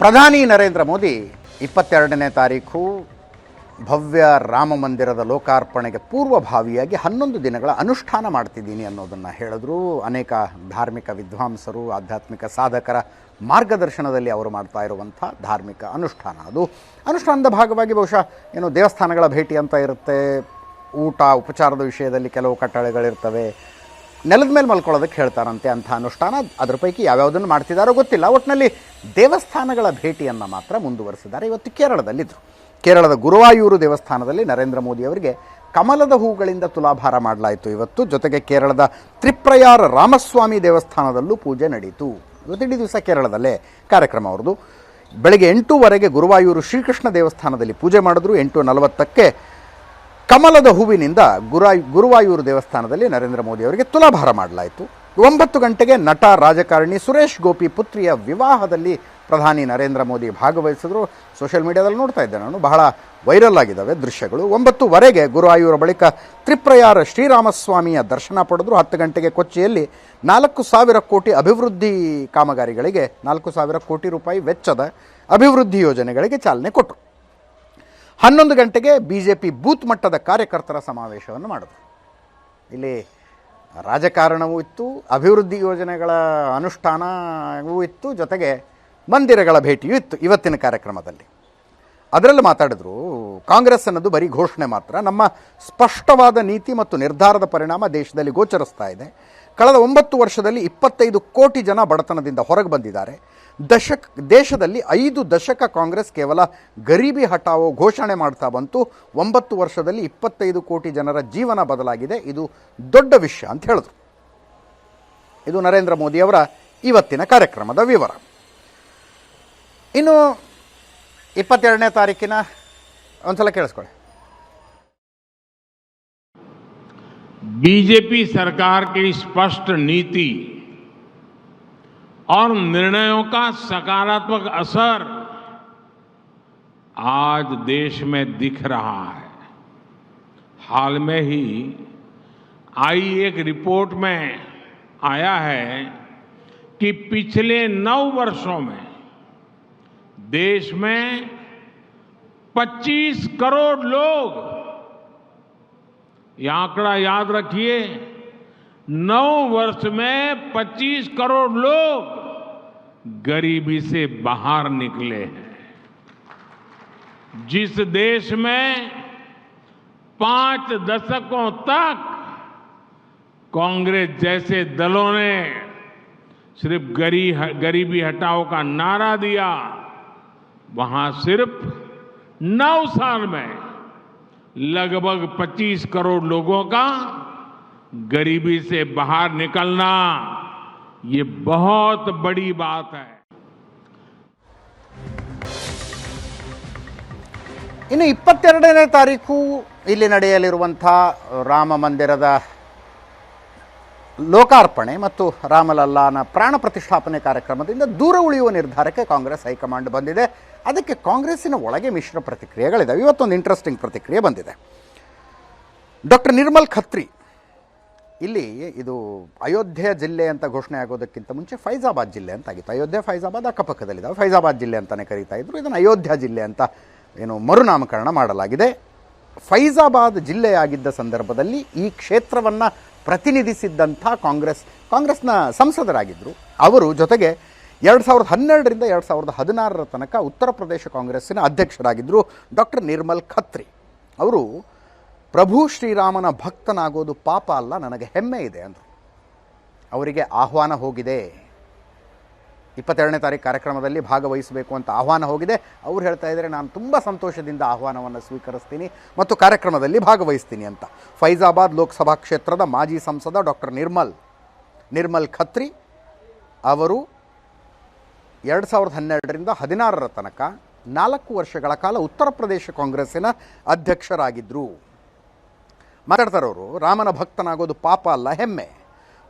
ಪ್ರಧಾನಿ ನರೇಂದ್ರ ಮೋದಿ ಇಪ್ಪತ್ತೆರಡನೇ ತಾರೀಕು ಭವ್ಯ ರಾಮ ಮಂದಿರದ ಲೋಕಾರ್ಪಣೆಗೆ ಪೂರ್ವಭಾವಿಯಾಗಿ ಹನ್ನೊಂದು ದಿನಗಳ ಅನುಷ್ಠಾನ ಮಾಡ್ತಿದ್ದೀನಿ ಅನ್ನೋದನ್ನು ಹೇಳಿದ್ರು. ಅನೇಕ ಧಾರ್ಮಿಕ ವಿದ್ವಾಂಸರು, ಆಧ್ಯಾತ್ಮಿಕ ಸಾಧಕರ ಮಾರ್ಗದರ್ಶನದಲ್ಲಿ ಅವರು ಮಾಡ್ತಾ ಇರುವಂಥ ಧಾರ್ಮಿಕ ಅನುಷ್ಠಾನ ಅದು. ಅನುಷ್ಠಾನದ ಭಾಗವಾಗಿ ಬಹುಶಃ ಏನು ದೇವಸ್ಥಾನಗಳ ಭೇಟಿ ಅಂತ ಇರುತ್ತೆ. ಊಟ, ಉಪಚಾರದ ವಿಷಯದಲ್ಲಿ ಕೆಲವು ಕಟ್ಟಳೆಗಳಿರ್ತವೆ. ನೆಲದ ಮೇಲೆ ಮಲ್ಕೊಳ್ಳೋದಕ್ಕೆ ಹೇಳ್ತಾರಂತೆ ಅಂಥ ಅನುಷ್ಠಾನ. ಅದ್ರ ಪೈಕಿ ಯಾವ್ಯಾವುದನ್ನು ಮಾಡ್ತಿದ್ದಾರೋ ಗೊತ್ತಿಲ್ಲ. ಒಟ್ಟಿನಲ್ಲಿ ದೇವಸ್ಥಾನಗಳ ಭೇಟಿಯನ್ನು ಮಾತ್ರ ಮುಂದುವರೆಸಿದ್ದಾರೆ. ಇವತ್ತು ಕೇರಳದಲ್ಲಿದ್ದರು ಕೇರಳದ ಗುರುವಾಯೂರು ದೇವಸ್ಥಾನದಲ್ಲಿ ನರೇಂದ್ರ ಮೋದಿ ಅವರಿಗೆ ಕಮಲದ ಹೂಗಳಿಂದ ತುಲಾಭಾರ ಮಾಡಲಾಯಿತು. ಇವತ್ತು ಜೊತೆಗೆ ಕೇರಳದ ತ್ರಿಪ್ರಯಾರ ರಾಮಸ್ವಾಮಿ ದೇವಸ್ಥಾನದಲ್ಲೂ ಪೂಜೆ ನಡೀತು. ಇವತ್ತಿಡೀ ದಿವಸ ಕೇರಳದಲ್ಲೇ ಕಾರ್ಯಕ್ರಮ ಅವ್ರದ್ದು. ಬೆಳಗ್ಗೆ ಎಂಟೂವರೆಗೆ ಗುರುವಾಯೂರು ಶ್ರೀಕೃಷ್ಣ ದೇವಸ್ಥಾನದಲ್ಲಿ ಪೂಜೆ ಮಾಡಿದ್ರು. ಎಂಟು ನಲವತ್ತಕ್ಕೆ ಕಮಲದ ಹೂವಿನಿಂದ ಗುರಾಯ್, ಗುರುವಾಯೂರು ದೇವಸ್ಥಾನದಲ್ಲಿ ನರೇಂದ್ರ ಮೋದಿ ಅವರಿಗೆ ತುಲಾಭಾರ ಮಾಡಲಾಯಿತು. ಒಂಬತ್ತು ಗಂಟೆಗೆ ನಟ, ರಾಜಕಾರಣಿ ಸುರೇಶ್ ಗೋಪಿ ಪುತ್ರಿಯ ವಿವಾಹದಲ್ಲಿ ಪ್ರಧಾನಿ ನರೇಂದ್ರ ಮೋದಿ ಭಾಗವಹಿಸಿದ್ರು. ಸೋಷಿಯಲ್ ಮೀಡಿಯಾದಲ್ಲಿ ನೋಡ್ತಾ ಇದ್ದೆ ನಾನು. ಬಹಳ ವೈರಲ್ ಆಗಿದ್ದಾವೆ ದೃಶ್ಯಗಳು. ಒಂಬತ್ತುವರೆಗೆ ಗುರುವಾಯೂರ ಬಳಿಕ ತ್ರಿಪ್ರಯಾರ ಶ್ರೀರಾಮಸ್ವಾಮಿಯ ದರ್ಶನ ಪಡೆದ್ರು. ಹತ್ತು ಗಂಟೆಗೆ ಕೊಚ್ಚಿಯಲ್ಲಿ ನಾಲ್ಕು ಸಾವಿರ ಕೋಟಿ ಅಭಿವೃದ್ಧಿ ಕಾಮಗಾರಿಗಳಿಗೆ ನಾಲ್ಕು ಸಾವಿರ ಕೋಟಿ ರೂಪಾಯಿ ವೆಚ್ಚದ ಅಭಿವೃದ್ಧಿ ಯೋಜನೆಗಳಿಗೆ ಚಾಲನೆ ಕೊಟ್ಟರು ಹನ್ನೊಂದು ಗಂಟೆಗೆ ಬಿ ಜೆ ಪಿ ಬೂತ್ ಮಟ್ಟದ ಕಾರ್ಯಕರ್ತರ ಸಮಾವೇಶವನ್ನು ಮಾಡಿದ್ರು ಇಲ್ಲಿ ರಾಜಕಾರಣವೂ ಇತ್ತು, ಅಭಿವೃದ್ಧಿ ಯೋಜನೆಗಳ ಅನುಷ್ಠಾನವೂ ಇತ್ತು, ಜೊತೆಗೆ ಮಂದಿರಗಳ ಭೇಟಿಯೂ ಇತ್ತು ಇವತ್ತಿನ ಕಾರ್ಯಕ್ರಮದಲ್ಲಿ. ಅದರಲ್ಲಿ ಮಾತಾಡಿದ್ರು, ಕಾಂಗ್ರೆಸ್ ಅನ್ನೋದು ಬರೀ ಘೋಷಣೆ ಮಾತ್ರ, ನಮ್ಮ ಸ್ಪಷ್ಟವಾದ ನೀತಿ ಮತ್ತು ನಿರ್ಧಾರದ ಪರಿಣಾಮ ದೇಶದಲ್ಲಿ ಗೋಚರಿಸ್ತಾ ಇದೆ. ಕಳೆದ ಒಂಬತ್ತು ವರ್ಷದಲ್ಲಿ ಇಪ್ಪತ್ತೈದು ಕೋಟಿ ಜನ ಬಡತನದಿಂದ ಹೊರಗೆ ಬಂದಿದ್ದಾರೆ. ದಶಕ್, ದೇಶದಲ್ಲಿ ಐದು ದಶಕ ಕಾಂಗ್ರೆಸ್ ಕೇವಲ ಗರೀಬಿ ಹಟಾವೋ ಘೋಷಣೆ ಮಾಡ್ತಾ ಬಂತು. ಒಂಬತ್ತು ವರ್ಷದಲ್ಲಿ ಇಪ್ಪತ್ತೈದು ಕೋಟಿ ಜನರ ಜೀವನ ಬದಲಾಗಿದೆ. ಇದು ದೊಡ್ಡ ವಿಷಯ ಅಂತ ಹೇಳಿದ್ರು. ಇದು ನರೇಂದ್ರ ಮೋದಿಯವರ ಇವತ್ತಿನ ಕಾರ್ಯಕ್ರಮದ ವಿವರ. ಇನ್ನು ಇಪ್ಪತ್ತೆರಡನೇ ತಾರೀಕಿನ ಒಂದ್ಸಲ ಕೇಳಿಸ್ಕೊಳ್ಳಿ. बीजेपी सरकार की स्पष्ट नीति और निर्णयों का सकारात्मक असर आज देश में दिख रहा है। हाल में ही आई एक रिपोर्ट में आया है कि पिछले नौ वर्षों में देश में 25 करोड़ लोग ये आंकड़ा याद रखिए, नौ वर्ष में 25 करोड़ लोग गरीबी से बाहर निकले हैं। जिस देश में पाँच दशकों तक कांग्रेस जैसे दलों ने सिर्फ़ गरी गरीबी हटाओ का नारा दिया, वहाँ सिर्फ़ नौ साल में लगभग 25 करोड़ लोगों का गरीबी से बाहर निकलना ये बहुत बड़ी बात है ಇನ್ನು ಇಪ್ಪತ್ತೆರಡನೇ ತಾರೀಕು ಇಲ್ಲಿ ನಡೆಯಲಿರುವಂಥ ರಾಮ ಮಂದಿರದ ಲೋಕಾರ್ಪಣೆ ಮತ್ತು ರಾಮಲಲ್ಲಾನ ಪ್ರಾಣ ಪ್ರತಿಷ್ಠಾಪನೆ ಕಾರ್ಯಕ್ರಮದಿಂದ ದೂರ ಉಳಿಯುವ ನಿರ್ಧಾರಕ್ಕೆ ಕಾಂಗ್ರೆಸ್ ಹೈಕಮಾಂಡ್ ಬಂದಿದೆ. ಅದಕ್ಕೆ ಕಾಂಗ್ರೆಸ್ಸಿನ ಒಳಗೆ ಮಿಶ್ರ ಪ್ರತಿಕ್ರಿಯೆಗಳಿದ್ದಾವೆ ಇವತ್ತೊಂದು ಇಂಟ್ರೆಸ್ಟಿಂಗ್ ಪ್ರತಿಕ್ರಿಯೆ ಬಂದಿದೆ. ಡಾಕ್ಟರ್ ನಿರ್ಮಲ್ ಖತ್ರಿ, ಇಲ್ಲಿ ಇದು ಅಯೋಧ್ಯೆ ಜಿಲ್ಲೆ ಅಂತ ಘೋಷಣೆ ಆಗೋದಕ್ಕಿಂತ ಮುಂಚೆ ಫೈಜಾಬಾದ್ ಜಿಲ್ಲೆ ಅಂತ ಆಗಿತ್ತು ಅಯೋಧ್ಯೆ, ಫೈಜಾಬಾದ್ ಅಕ್ಕಪಕ್ಕದಲ್ಲಿದ್ದಾವೆ ಫೈಜಾಬಾದ್ ಜಿಲ್ಲೆ ಅಂತಲೇ ಕರೀತಾ ಇದ್ರು. ಇದನ್ನು ಅಯೋಧ್ಯ ಜಿಲ್ಲೆ ಅಂತ ಏನು ಮರುನಾಮಕರಣ ಮಾಡಲಾಗಿದೆ. ಫೈಜಾಬಾದ್ ಜಿಲ್ಲೆಯಾಗಿದ್ದ ಸಂದರ್ಭದಲ್ಲಿ ಈ ಕ್ಷೇತ್ರವನ್ನು ಪ್ರತಿನಿಧಿಸಿದ್ದಂಥ ಕಾಂಗ್ರೆಸ್, ಕಾಂಗ್ರೆಸ್ನ ಸಂಸದರಾಗಿದ್ದರು ಅವರು ಜೊತೆಗೆ ಎರಡು ಸಾವಿರದ ಹನ್ನೆರಡರಿಂದ ಎರಡು ಸಾವಿರದ ಹದಿನಾರರ ತನಕ ಉತ್ತರ ಪ್ರದೇಶ ಕಾಂಗ್ರೆಸ್ಸಿನ ಅಧ್ಯಕ್ಷರಾಗಿದ್ದರು ಡಾಕ್ಟರ್ ನಿರ್ಮಲ್ ಖತ್ರಿ. ಅವರು, ಪ್ರಭು ಶ್ರೀರಾಮನ ಭಕ್ತನಾಗೋದು ಪಾಪ ಅಲ್ಲ, ನನಗೆ ಹೆಮ್ಮೆ ಇದೆ ಅಂದರು. ಅವರಿಗೆ ಆಹ್ವಾನ ಹೋಗಿದೆ. ಇಪ್ಪತ್ತೆರಡನೇ ತಾರೀಕು ಕಾರ್ಯಕ್ರಮದಲ್ಲಿ ಭಾಗವಹಿಸಬೇಕು ಅಂತ ಆಹ್ವಾನ ಹೋಗಿದೆ. ಅವ್ರು ಹೇಳ್ತಾ ಇದ್ದಾರೆ, ನಾನು ತುಂಬ ಸಂತೋಷದಿಂದ ಆಹ್ವಾನವನ್ನು ಸ್ವೀಕರಿಸ್ತೀನಿ ಮತ್ತು ಕಾರ್ಯಕ್ರಮದಲ್ಲಿ ಭಾಗವಹಿಸ್ತೀನಿ ಅಂತ. ಫೈಜಾಬಾದ್ ಲೋಕಸಭಾ ಕ್ಷೇತ್ರದ ಮಾಜಿ ಸಂಸದ ಡಾಕ್ಟರ್ ನಿರ್ಮಲ್ ನಿರ್ಮಲ್ ಖತ್ರಿ ಅವರು ಎರಡು ಸಾವಿರದ ಹನ್ನೆರಡರಿಂದ ಹದಿನಾರರ ತನಕ ನಾಲ್ಕು ವರ್ಷಗಳ ಕಾಲ ಉತ್ತರ ಪ್ರದೇಶ ಕಾಂಗ್ರೆಸ್ಸಿನ ಅಧ್ಯಕ್ಷರಾಗಿದ್ದರು ಮಾತಾಡ್ತಾರವರು, ರಾಮನ ಭಕ್ತನಾಗೋದು ಪಾಪ ಅಲ್ಲ, ಹೆಮ್ಮೆ.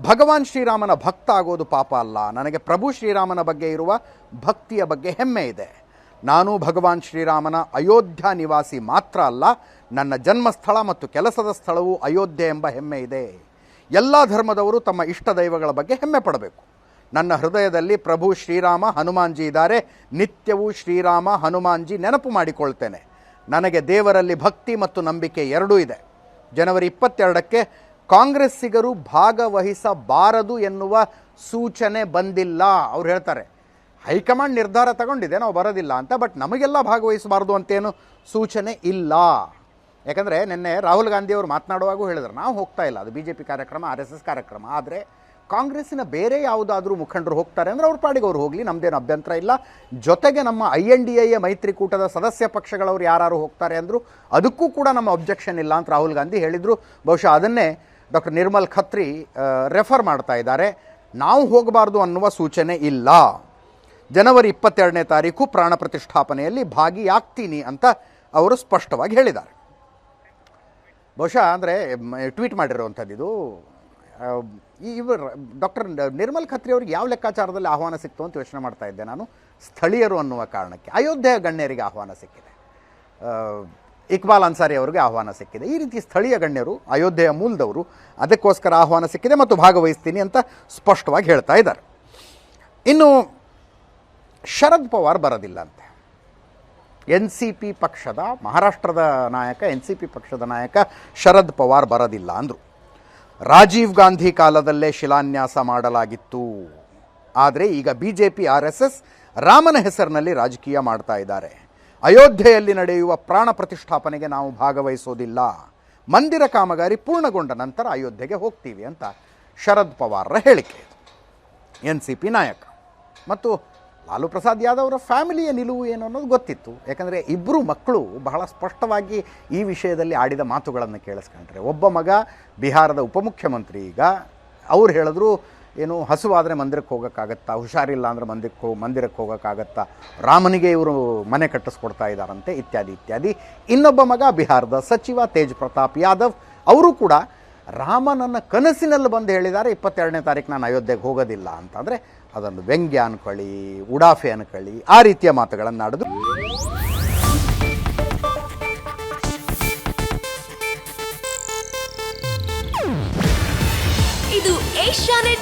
ಭಗವಾನ್ ಶ್ರೀರಾಮನ ಭಕ್ತ ಆಗೋದು ಪಾಪ ಅಲ್ಲ. ನನಗೆ ಪ್ರಭು ಶ್ರೀರಾಮನ ಬಗ್ಗೆ ಇರುವ ಭಕ್ತಿಯ ಬಗ್ಗೆ ಹೆಮ್ಮೆ ಇದೆ. ನಾನು ಭಗವಾನ್ ಶ್ರೀರಾಮನ ಅಯೋಧ್ಯ ನಿವಾಸಿ ಮಾತ್ರ ಅಲ್ಲ, ನನ್ನ ಜನ್ಮಸ್ಥಳ ಮತ್ತು ಕೆಲಸದ ಸ್ಥಳವೂ ಅಯೋಧ್ಯೆ ಎಂಬ ಹೆಮ್ಮೆ ಇದೆ. ಎಲ್ಲ ಧರ್ಮದವರು ತಮ್ಮ ಇಷ್ಟ ದೈವಗಳ ಬಗ್ಗೆ ಹೆಮ್ಮೆ ಪಡಬೇಕು. ನನ್ನ ಹೃದಯದಲ್ಲಿ ಪ್ರಭು ಶ್ರೀರಾಮ, ಹನುಮಾನ್ಜಿ ಇದ್ದಾರೆ. ನಿತ್ಯವೂ ಶ್ರೀರಾಮ, ಹನುಮಾನ್ಜಿ ನೆನಪು ಮಾಡಿಕೊಳ್ತೇನೆ. ನನಗೆ ದೇವರಲ್ಲಿ ಭಕ್ತಿ ಮತ್ತು ನಂಬಿಕೆ ಎರಡೂ ಇದೆ. ಜನವರಿ ಇಪ್ಪತ್ತೆರಡಕ್ಕೆ ಕಾಂಗ್ರೆಸ್ಸಿಗರು ಭಾಗವಹಿಸಬಾರದು ಎನ್ನುವ ಸೂಚನೆ ಬಂದಿಲ್ಲ. ಅವ್ರು ಹೇಳ್ತಾರೆ, ಹೈಕಮಾಂಡ್ ನಿರ್ಧಾರ ತಗೊಂಡಿದೆ, ನಾವು ಬರೋದಿಲ್ಲ ಅಂತ, ಬಟ್ ನಮಗೆಲ್ಲ ಭಾಗವಹಿಸಬಾರ್ದು ಅಂತೇನು ಸೂಚನೆ ಇಲ್ಲ. ಯಾಕಂದರೆ ನಿನ್ನೆ ರಾಹುಲ್ ಗಾಂಧಿ ಅವರು ಮಾತನಾಡುವಾಗೂ ಹೇಳಿದ್ರು, ನಾವು ಹೋಗ್ತಾ ಇಲ್ಲ, ಅದು ಬಿ ಜೆ ಪಿ ಕಾರ್ಯಕ್ರಮ, ಆರ್ ಎಸ್ ಎಸ್ ಕಾರ್ಯಕ್ರಮ, ಆದರೆ ಕಾಂಗ್ರೆಸ್ಸಿನ ಬೇರೆ ಯಾವುದಾದ್ರೂ ಮುಖಂಡರು ಹೋಗ್ತಾರೆ ಅಂದರೆ ಅವ್ರ ಪಾಡಿಗೆ ಅವ್ರು ಹೋಗಲಿ ನಮ್ಮದೇನು ಅಭ್ಯಂತರ ಇಲ್ಲ. ಜೊತೆಗೆ ನಮ್ಮ ಐ ಎನ್ ಡಿ ಎ ಮೈತ್ರಿಕೂಟದ ಸದಸ್ಯ ಪಕ್ಷಗಳವರು ಯಾರು ಹೋಗ್ತಾರೆ ಅಂದರು, ಅದಕ್ಕೂ ಕೂಡ ನಮ್ಮ ಅಬ್ಜೆಕ್ಷನ್ ಇಲ್ಲ ಅಂತ ರಾಹುಲ್ ಗಾಂಧಿ ಹೇಳಿದರು. ಬಹುಶಃ ಅದನ್ನೇ ಡಾಕ್ಟರ್ ನಿರ್ಮಲ್ ಖತ್ರಿ ರೆಫರ್ ಮಾಡ್ತಾ ಇದ್ದಾರೆ. ನಾವು ಹೋಗಬಾರ್ದು ಅನ್ನುವ ಸೂಚನೆ ಇಲ್ಲ. ಜನವರಿ ಇಪ್ಪತ್ತೆರಡನೇ ತಾರೀಕು ಪ್ರಾಣ ಪ್ರತಿಷ್ಠಾಪನೆಯಲ್ಲಿ ಭಾಗಿಯಾಗ್ತೀನಿ ಅಂತ ಅವರು ಸ್ಪಷ್ಟವಾಗಿ ಹೇಳಿದ್ದಾರೆ. ಬಹುಶಃ ಅಂದರೆ ಟ್ವೀಟ್ ಮಾಡಿರುವಂಥದ್ದು ಇದು. ಈ ಇವರು, ಡಾಕ್ಟರ್ ನಿರ್ಮಲ್ ಖತ್ರಿ ಅವ್ರಿಗೆ ಯಾವ ಲೆಕ್ಕಾಚಾರದಲ್ಲಿ ಆಹ್ವಾನ ಸಿಕ್ತು ಅಂತ ಯೋಚನೆ ಮಾಡ್ತಾ ಇದ್ದೆ ನಾನು. ಸ್ಥಳೀಯರು ಅನ್ನುವ ಕಾರಣಕ್ಕೆ, ಅಯೋಧ್ಯೆಯ ಗಣ್ಯರಿಗೆ ಆಹ್ವಾನ ಸಿಕ್ಕಿದೆ. ಇಕ್ಬಾಲ್ ಅನ್ಸಾರಿ ಅವರಿಗೆ ಆಹ್ವಾನ ಸಿಕ್ಕಿದೆ. ಈ ರೀತಿ ಸ್ಥಳೀಯ ಗಣ್ಯರು, ಅಯೋಧ್ಯೆಯ ಮೂಲದವರು ಅದಕ್ಕೋಸ್ಕರ ಆಹ್ವಾನ ಸಿಕ್ಕಿದೆ ಮತ್ತು ಭಾಗವಹಿಸ್ತೀನಿ ಅಂತ ಸ್ಪಷ್ಟವಾಗಿ ಹೇಳ್ತಾ ಇದ್ದಾರೆ. ಇನ್ನು ಶರದ್ ಪವಾರ್ ಬರೋದಿಲ್ಲ ಅಂತೆ ಎನ್ ಸಿ ಪಿ ಪಕ್ಷದ, ಮಹಾರಾಷ್ಟ್ರದ ನಾಯಕ, ಎನ್ ಸಿ ಪಿ ಪಕ್ಷದ ನಾಯಕ ಶರದ್ ಪವಾರ್ ಬರೋದಿಲ್ಲ ಅಂದರು. ರಾಜೀವ್ ಗಾಂಧಿ ಕಾಲದಲ್ಲೇ ಶಿಲಾನ್ಯಾಸ ಮಾಡಲಾಗಿತ್ತು. ಆದರೆ ಈಗ B J P, R S S ರಾಮನ ಹೆಸರಿನಲ್ಲಿ ರಾಜಕೀಯ ಮಾಡ್ತಾ ಇದ್ದಾರೆ. ಅಯೋಧ್ಯೆಯಲ್ಲಿ ನಡೆಯುವ ಪ್ರಾಣ ಪ್ರತಿಷ್ಠಾಪನೆಗೆ ನಾವು ಭಾಗವಹಿಸೋದಿಲ್ಲ. ಮಂದಿರ ಕಾಮಗಾರಿ ಪೂರ್ಣಗೊಂಡ ನಂತರ ಅಯೋಧ್ಯೆಗೆ ಹೋಗ್ತೀವಿ ಅಂತ ಶರದ್ ಪವಾರರ ಹೇಳಿಕೆ. ಎನ್ ಸಿ ಪಿ ನಾಯಕ. ಮತ್ತು ಲಾಲು ಪ್ರಸಾದ್ ಯಾದವ್ರ ಫ್ಯಾಮಿಲಿಯ ನಿಲುವು ಏನು ಅನ್ನೋದು ಗೊತ್ತಿತ್ತು. ಯಾಕಂದರೆ ಇಬ್ಬರು ಮಕ್ಕಳು ಬಹಳ ಸ್ಪಷ್ಟವಾಗಿ ಈ ವಿಷಯದಲ್ಲಿ ಆಡಿದ ಮಾತುಗಳನ್ನು ಕೇಳಿಸ್ಕೊಂಡ್ರೆ. ಒಬ್ಬ ಮಗ ಬಿಹಾರದ ಉಪಮುಖ್ಯಮಂತ್ರಿ ಈಗ, ಅವ್ರು ಹೇಳಿದ್ರು ಏನು ಹಸುವಾದರೆ ಮಂದಿರಕ್ಕೆ ಹೋಗೋಕ್ಕಾಗತ್ತಾ, ಹುಷಾರಿಲ್ಲ ಅಂದರೆ ಮಂದಿರಕ್ಕೆ ಹೋ, ಮಂದಿರಕ್ಕೆ ಹೋಗೋಕ್ಕಾಗತ್ತಾ, ರಾಮನಿಗೆ ಇವರು ಮನೆ ಕಟ್ಟಿಸ್ಕೊಡ್ತಾ ಇದ್ದಾರಂತೆ, ಇತ್ಯಾದಿ ಇತ್ಯಾದಿ. ಇನ್ನೊಬ್ಬ ಮಗ ಬಿಹಾರದ ಸಚಿವ ತೇಜ್ ಪ್ರತಾಪ್ ಯಾದವ್, ಅವರು ಕೂಡ ರಾಮನನ್ನ ಕನಸಿನಲ್ಲಿ ಬಂದು ಹೇಳಿದ್ದಾರೆ, ಇಪ್ಪತ್ತೆರಡನೇ ತಾರೀಕು ನಾನು ಅಯೋಧ್ಯೆಗೆ ಹೋಗೋದಿಲ್ಲ ಅಂತಂದರೆ ಅದೊಂದು ವ್ಯಂಗ್ಯ ಅನ್ಕೊಳ್ಳಿ, ಉಡಾಫೆ ಅನ್ಕೊಳ್ಳಿ, ಆ ರೀತಿಯ ಮಾತುಗಳನ್ನು ಆಡಿದ್ರು ಇದು ಏಷ್ಯಾನೆಟ್